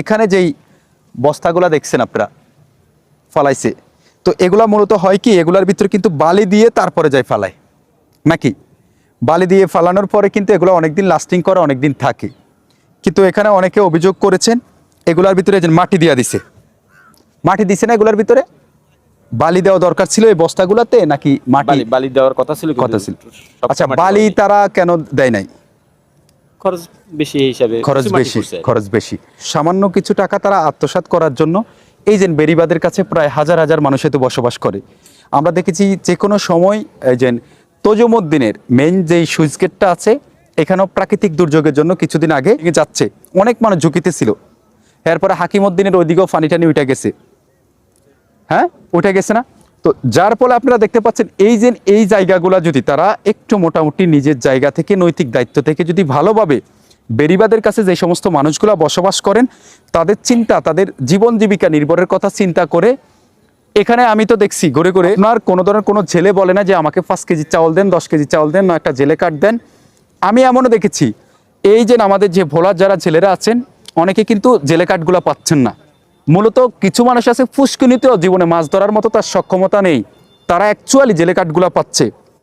এখানে যেই বস্তাগুলা দেখছেন আপনারা ফালাইছে তো এগুলা মূলত হয় কি এগুলার ভিতরে কিন্তু বালি দিয়ে তারপরে যায় ফালায় নাকি? বালি দিয়ে ফালানোর পরে কিন্তু এগুলো অনেকদিন লাস্টিং করে অনেকদিন থাকে। কিন্তু এখানে অনেকে অভিযোগ করেছেন এগুলার ভিতরে যে মাটি দিয়া দিছে। মাটি দিছে না এগুলার ভিতরে? বালি দেওয়া দরকার ছিল এই বস্তাগুলাতে নাকি মাটি? বালি দেওয়ার কথা ছিল কথা ছিল। আচ্ছা বালি তারা কেন দেয় নাই। খরচ বেশি হিসাবে খরচ বেশি। খরচ বেশি। সামান্য কিছু টাকা তারা আত্মসাৎ করার জন্য এই যে বেরিবাদের কাছে প্রায় হাজার হাজার মানুষ এতে বসবাস করে। আমরা দেখেছি যে কোনো সময় এই যে তজুমুদ্দিনের মেইন যেই সুইচ গেটটা আছে এখানেও প্রাকৃতিক দুর্যোগের জন্য কিছুদিন আগে যাচ্ছে। অনেক মানুষ ঝুঁকিতে ছিল। এরপরে হাকিমুদ্দিনের ওইদিকেও ফানি টানি উঠে গেছে। হ্যাঁ? উঠে গেছে না? তো যার ফলে আপনারা দেখতে পাচ্ছেন এই যে এই জায়গাগুলো যদি তারা একটু মোটামুটি নিজের জায়গা থেকে নৈতিক দায়িত্ব থেকে যদি ভালোভাবে বেরিবাদের কাছে যে সমস্ত মানুষগুলো বসবাস করেন, তাদের চিন্তা, তাদের জীবন জীবিকা নির্ভরের কথা চিন্তা করে এখানে আমি তো দেখছি ঘুরে ঘুরে আপনার কোনো ধরনের কোনো জেলে বলে না যে আমাকে পাঁচ কেজি চাউল দেন, দশ কেজি চাউল দেন না একটা জেলে কার্ড দেন। আমি এমনও দেখেছি, এই যে আমাদের যে ভোলার যারা জেলেরা আছেন, অনেকে কিন্তু জেলে কার্ডগুলো পাচ্ছেন না। মূলত কিছু মানুষ আছে ফুসকুনিতেও জীবনে মাছ ধরার মতো তার সক্ষমতা নেই। তারা অ্যাকচুয়ালি জেলে কাঠগুলা পাচ্ছে।